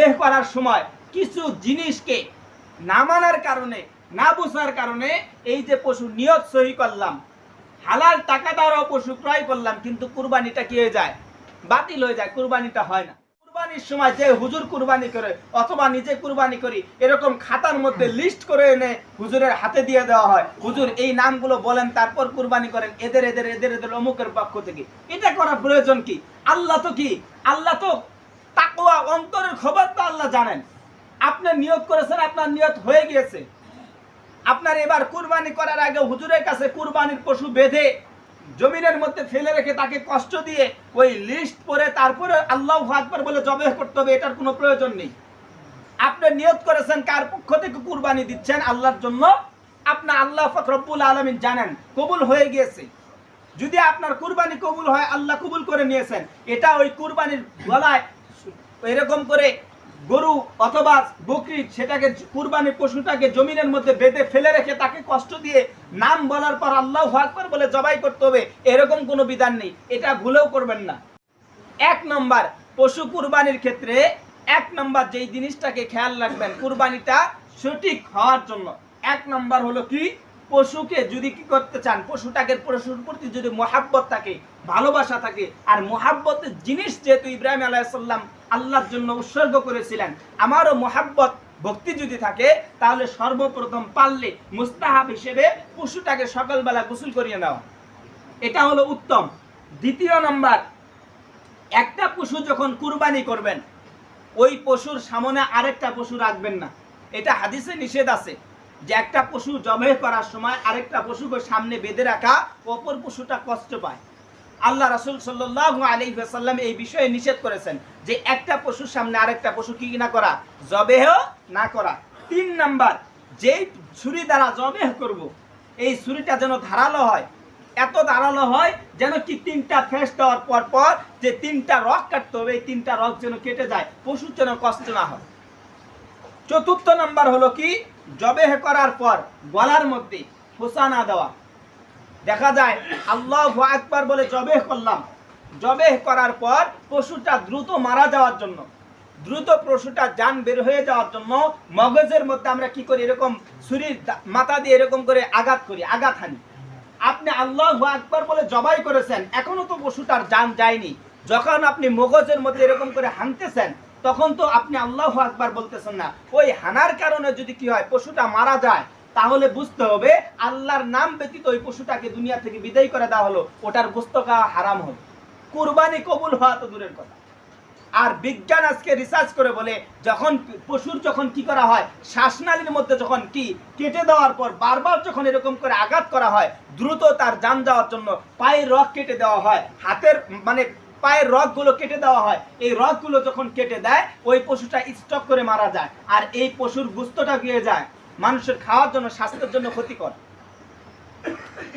জবেহ করার সময় কিছু জিনিসকে না মানার কারণে, না বোঝার কারণে এই যে পশু নিয়ত সহি করলাম, হালাল টাকা দ্বারাও পশু ক্রয় করলাম, কিন্তু কুরবানিটা কি হয়ে যায়? বাতিল হয়ে যায়, কুরবানিটা হয় না। কুরবানির সময় যে হুজুর কুরবানি করে, অথবা নিজে কুরবানি করি, এরকম খাতার মধ্যে লিস্ট করে এনে হুজুরের হাতে দিয়ে দেওয়া হয়। হুজুর এই নামগুলো বলেন, তারপর কুরবানি করেন, এদের এদের এদের এদের অমুকের পক্ষ থেকে। এটা করা প্রয়োজন কি? আল্লাহ তো কি? আল্লাহ তো তাকওয়া, অন্তরের খবর জানেন। আপনি নিয়ত করেছেন, আপনার নিয়ত হয়ে গিয়েছে। আপনার এবার কুরবানি করার আগে হুজুরের কাছে কুরবানির পশু বেঁধে জমিনের মধ্যে ফেলে রেখে তাকে কষ্ট দিয়ে ওই লিস্ট পরে তারপরে আল্লাহ আকবর বলে জবেহ করতে হবে, এটার কোনো প্রয়োজন নেই। আপনি নিয়ত করেছেন, কার পক্ষ থেকে কুরবানি দিচ্ছেন, আল্লাহর জন্য? আপনার আল্লাহ ফকরবুল আলমিন জানেন, কবুল হয়ে গিয়েছে। যদি আপনার কুরবানি কবুল হয়, আল্লাহ কবুল করে নিয়েছেন, এটা ওই কুরবানির গলায় এরকম করে গরু অথবা বকরি সেটাকে কুরবানির পশুটাকে জমিনের মধ্যে বেঁধে ফেলে রেখে তাকে কষ্ট দিয়ে নাম বলার পর আল্লাহ আকবর বলে জবাই করতে হবে, এরকম কোনো বিধান নেই। এটা ভুলেও করবেন না। এক নম্বর, পশু কুরবানির ক্ষেত্রে এক নম্বর যেই জিনিসটাকে খেয়াল রাখবেন, কুরবানিটা সঠিক হওয়ার জন্য। এক নম্বর হলো কি? পশুকে যদি কি করতে চান পশুটাকে পশুর প্রতি যদি মহাব্বত থাকে, ভালোবাসা থাকে, আর মহাব্বতের জিনিস যেহেতু ইব্রাহিম আলাইসাল্লাম আল্লাহর জন্য উৎসর্গ করেছিলেন, আমারও মহাব্বত, ভক্তি যদি থাকে, তাহলে সর্বপ্রথম পারলে মুস্তাহাব হিসেবে পশুটাকে সকালবেলা গোসল করিয়ে নেওয়া এটা হলো উত্তম। দ্বিতীয় নম্বর, একটা পশু যখন কুরবানি করবেন, ওই পশুর সামনে আরেকটা পশু রাখবেন না। এটা হাদিসে নিষেধ আছে। যে একটা পশু জবাই করার সময় আরেকটা পশুকে সামনে বেঁধে রাখা, অপর পশুটা কষ্ট পায়। আল্লাহ রাসুল সাল্লাহ আলী সাল্লাম এই বিষয়ে নিষেধ করেছেন যে একটা পশুর সামনে আরেকটা পশু কি না করা জবেহ না করা। তিন নাম্বার যেই ছুরি দ্বারা জবেহ করব, এই ছুরিটা যেন ধারালো হয়। এত ধারালো হয় যেন কি তিনটা ফেস দেওয়ার পর পর যে তিনটা রক কাটতে হবে, এই তিনটা রক যেন কেটে যায়, পশুর যেন কষ্ট না হয়। চতুর্থ নাম্বার হলো কি? জবেহ করার পর গলার মধ্যে খোসা না দেওয়া। দেখা যায়, আল্লাহ আকবার বলে জবেহ করলাম। জবেহ করার পর পশুটা দ্রুত মারা যাওয়ার জন্য, দ্রুত পশুটা যান বের হয়ে যাওয়ার জন্য মগজের মধ্যে আমরা কি করি? এরকম ছুরির মাথা দিয়ে এরকম করে আঘাত করি, আঘাত হানি। আপনি আল্লাহ আকবার বলে জবাই করেছেন, এখনও তো পশুটার যান যায়নি। যখন আপনি মগজের মধ্যে এরকম করে হানতেছেন তখন তো আপনি আল্লাহ আকবার বলতেছেন না। ওই হানার কারণে যদি কি হয়, পশুটা মারা যায়, তাহলে বুঝতে হবে আল্লাহর নাম ব্যতীত ওই পশুটাকে দুনিয়া থেকে বিদায় করে দেওয়া হলো, ওটার গোস্ত খাওয়া হারাম হবে কুরবানি কবুল হওয়া তো দূরের কথা। আর বিজ্ঞান আজকে রিসার্চ করে বলে, যখন পশুর যখন কি করা হয়, শ্বাসনালীর মধ্যে যখন কি কেটে দেওয়ার পর বারবার যখন এরকম করে আঘাত করা হয়, দ্রুত তার যান যাওয়ার জন্য পায়ের রক কেটে দেওয়া হয়, হাতের মানে পায়ের রগগুলো কেটে দেওয়া হয়। এই রগগুলো যখন কেটে দেয়, ওই পশুটা স্টক করে মারা যায় আর এই পশুর গুস্তটা গিয়ে যায়। মানুষের খাওয়ার জন্য, স্বাস্থ্যের জন্য ক্ষতিকর।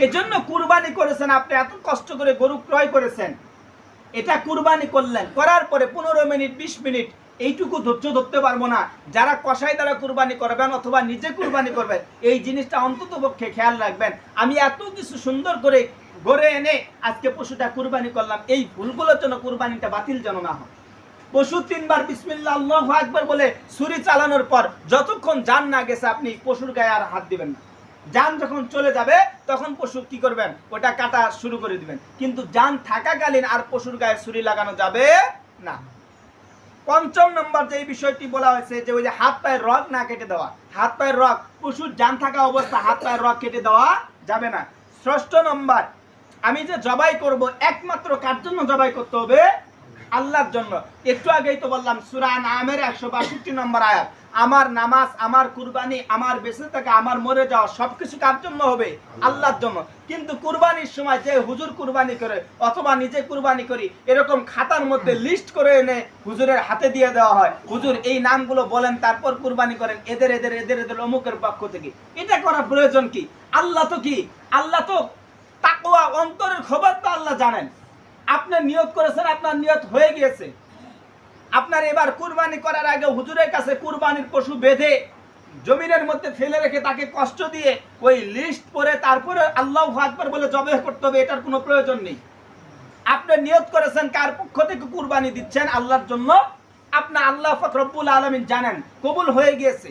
এজন্য কুরবানি করেছেন আপনি, এত কষ্ট করে গরু ক্রয় করেছেন। এটা কুরবানি করলেন, করার পরে পনেরো মিনিট, বিশ মিনিট, এইটুকু ধৈর্য ধরতে পারব না। যারা কষাই দ্বারা কুরবানি করবেন অথবা নিজে কুরবানি করবেন, এই জিনিসটা অন্তত পক্ষে খেয়াল রাখবেন। আমি এত কিছু সুন্দর করে গড়ে এনে আজকে পশুটা কুরবানি করলাম, এই ভুলগুলোর জন্য কুরবানিটা বাতিল যেন না হয়। পশু তিনবার বিসমিল্লা আল্লাহ আকবার বলে ছুরি চালানোর পর যতক্ষণ যান না গেছে, আপনি পশুর গায়ে আর হাত দিবেন না। যান যখন চলে যাবে, তখন পশু কি করবেন? ওটা কাটা শুরু করে দিবেন। কিন্তু যান থাকাকালীন আর পশুর গায়ে ছুরি লাগানো যাবে না। পঞ্চম নম্বর যে বিষয়টি বলা হয়েছে, যে ওই যে হাত পায়ের রগ না কেটে দেওয়া। হাত পায়ের রগ, পশুর যান থাকা অবস্থা হাত পায়ের রগ কেটে দেওয়া যাবে না। ষষ্ঠ নম্বর আমি যে জবাই করব, একমাত্র কার জন্য জবাই করতে হবে? আল্লাহর জন্য। একটু আগেই তো বললাম, সুরা নামের একশো বাষট্টি নম্বর আয়াত, আমার নামাজ, আমার কুরবানি, আমার বেঁচে থাকা আমার মরে যাওয়া সবকিছু কার জন্য হবে? আল্লাহর জন্য। কিন্তু কুরবানির সময় যে হুজুর কুরবানি করে, অথবা নিজে কুরবানি করি, এরকম খাতার মধ্যে লিস্ট করে এনে হুজুরের হাতে দিয়ে দেওয়া হয়। হুজুর এই নামগুলো বলেন, তারপর কুরবানি করেন, এদের এদের এদের এদের, অমুকের পক্ষ থেকে। এটা করার প্রয়োজন কি? আল্লাহ তো কি? আল্লাহ তো তাকওয়া, অন্তরের খবর তো আল্লাহ জানেন। আপনি নিয়ত করেছেন, আপনার নিয়ত হয়ে গিয়েছে। আপনার এবার কুরবানি করার আগে হুজুরের কাছে কুরবানির পশু বেঁধে জমিনের মধ্যে ফেলে রেখে তাকে কষ্ট দিয়ে ওই লিস্ট পরে তারপরে আল্লাহ আকবার বলে জবে করতে হবে, এটার কোনো প্রয়োজন নেই। আপনি নিয়ত করেছেন, কার পক্ষ থেকে কুরবানি দিচ্ছেন, আল্লাহর জন্য। আপনার আল্লাহ ফকরবুল আলমিন জানেন, কবুল হয়ে গিয়েছে।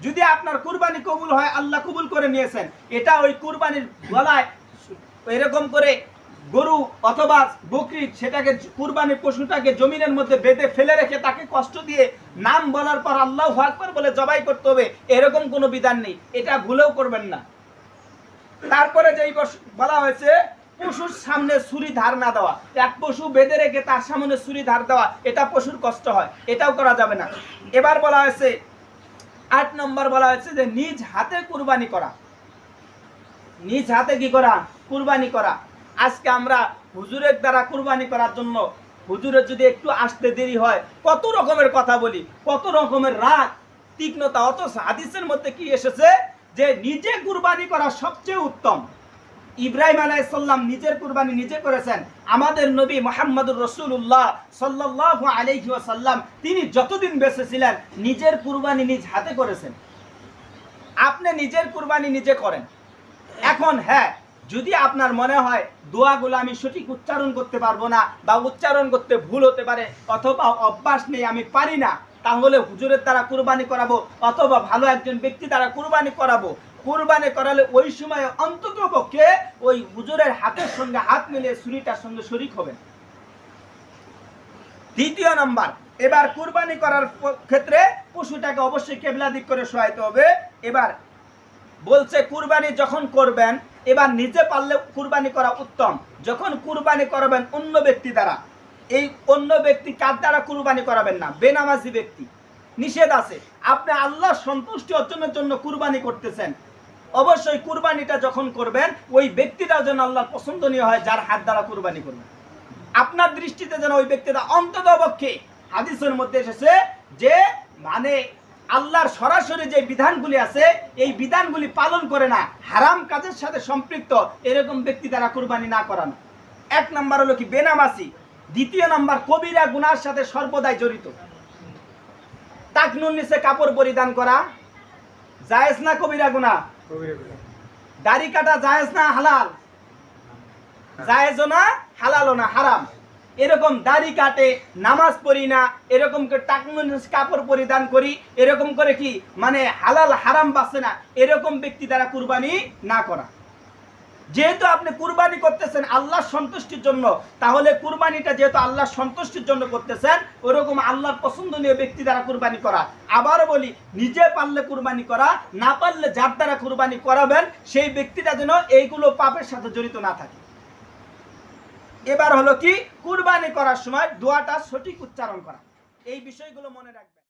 যদি আপনার কুরবানি কবুল হয়, আল্লাহ কবুল করে নিয়েছেন। এটা ওই কুরবানির গলায় এরকম করে গরু অথবা বকরি সেটাকে কুরবানির পশুটাকে জমিনের মধ্যে বেঁধে ফেলে রেখে তাকে কষ্ট দিয়ে নাম বলার পর আল্লাহ আকবার বলে জবাই করতে হবে, এরকম কোনো বিধান নেই। এটা ভুলেও করবেন না। তারপরে যেই বলা হয়েছে, পশুর সামনে ছুরি ধার না দেওয়া। এক পশু বেঁধে রেখে তার সামনে ছুরি ধার দেওয়া, এটা পশুর কষ্ট হয়, এটাও করা যাবে না। এবার বলা হয়েছে, আট নম্বর বলা হয়েছে যে, নিজ হাতে কুরবানি করা। নিজ হাতে কি করা? কুরবানি করা। আজকে আমরা হুজুরের দ্বারা কুরবানি করার জন্য হুজুরের যদি একটু আসতে দেরি হয়, কত রকমের কথা বলি, কত রকমের রাগ, তীক্ষ্ণতা অত হাদিসের মধ্যে কি এসেছে যে নিজে কুরবানি করা সবচেয়ে উত্তম। ইব্রাহিম আলাইসাল্লাম নিজের কুরবানি নিজে করেছেন। আমাদের নবী মোহাম্মদুর রসুল্লাহ সাল্লাহ আলাইহি ওয়াসাল্লাম, তিনি যতদিন বেঁচে ছিলেন, নিজের কুরবানি নিজ হাতে করেছেন। আপনি নিজের কুরবানি নিজে করেন। এখন হ্যাঁ যদি আপনার মনে হয় দোয়াগুলো আমি সঠিক উচ্চারণ করতে পারব না বা উচ্চারণ করতে ভুল হতে পারে অথবা অভ্যাস নেই, আমি পারি না, তাহলে হুজুরের দ্বারা কুরবানি করাবো অথবা ভালো একজন ব্যক্তি দ্বারা কুরবানি করাবো। কুরবানি করালে ওই সময় অন্তত পক্ষে ওই হুজুরের হাতের সঙ্গে হাত মিলিয়ে ছুরিটার সঙ্গে শরিক হবেন। দ্বিতীয় নাম্বার, এবার কুরবানি করার ক্ষেত্রে পশুটাকে অবশ্যই কেবলা দিক করে সহায়তে হবে। এবার বলছে, কুরবানি যখন করবেন, এবার নিজে পারলে কুরবানি করা উত্তম। যখন কুরবানি করবেন অন্য ব্যক্তি দ্বারা। এই অন্য ব্যক্তি কার দ্বারা কুরবানি করাবেন না? বেনামাজি ব্যক্তি। নিষেধ আছে। আপনি আল্লাহ সন্তুষ্টি অর্জনের জন্য কুরবানি করতেছেন। অবশ্যই কুরবানিটা যখন করবেন, ওই ব্যক্তিটা যেন আল্লাহর পছন্দনীয় হয়, যার হাত দ্বারা কুরবানি করবেন। আপনার দৃষ্টিতে যেন ওই ব্যক্তিটা অন্তত পক্ষে হাদিসের মধ্যে এসেছে যে মানে আল্লাহর সরাসরি যে বিধানগুলি আছে এই বিধানগুলি পালন করে না হারাম কাজের সাথে সম্পৃক্ত এরকম ব্যক্তি দ্বারা কুরবানি না করানো। এক নাম্বার হলো কি বেনামাসি। দ্বিতীয় নাম্বার কবিরা গুনার সাথে সর্বদাই জড়িত। টাকনুর নিচে কাপড় পরিধান করা জায়েজ না কবিরা গুনাহ। দাড়ি কাটা জায়েজ না হালাল? জায়েজও না হালালও না হারাম? এরকম দাড়ি কাটে, নামাজ পড়ি না, এরকম করে টাকনুন কাপড় পরিধান করি, এরকম করে কি মানে হালাল হারাম বাঁচে না, এরকম ব্যক্তি দ্বারা কুরবানি না করা। যেহেতু আপনি কুরবানি করতেছেন আল্লাহর সন্তুষ্টির জন্য, তাহলে কুরবানিটা যেহেতু আল্লাহর সন্তুষ্টির জন্য করতেছেন, ওরকম আল্লাহর পছন্দনীয় ব্যক্তি দ্বারা কুরবানি করা। আবারও বলি, নিজে পারলে কুরবানি করা, না পারলে যার দ্বারা কুরবানি করাবেন, সেই ব্যক্তিটা যেন এইগুলো পাপের সাথে জড়িত না থাকে। এবার হলো কি কুরবানি করার সময় দোয়াটা সঠিক উচ্চারণ করা। এই বিষয়গুলো মনে রাখবেন।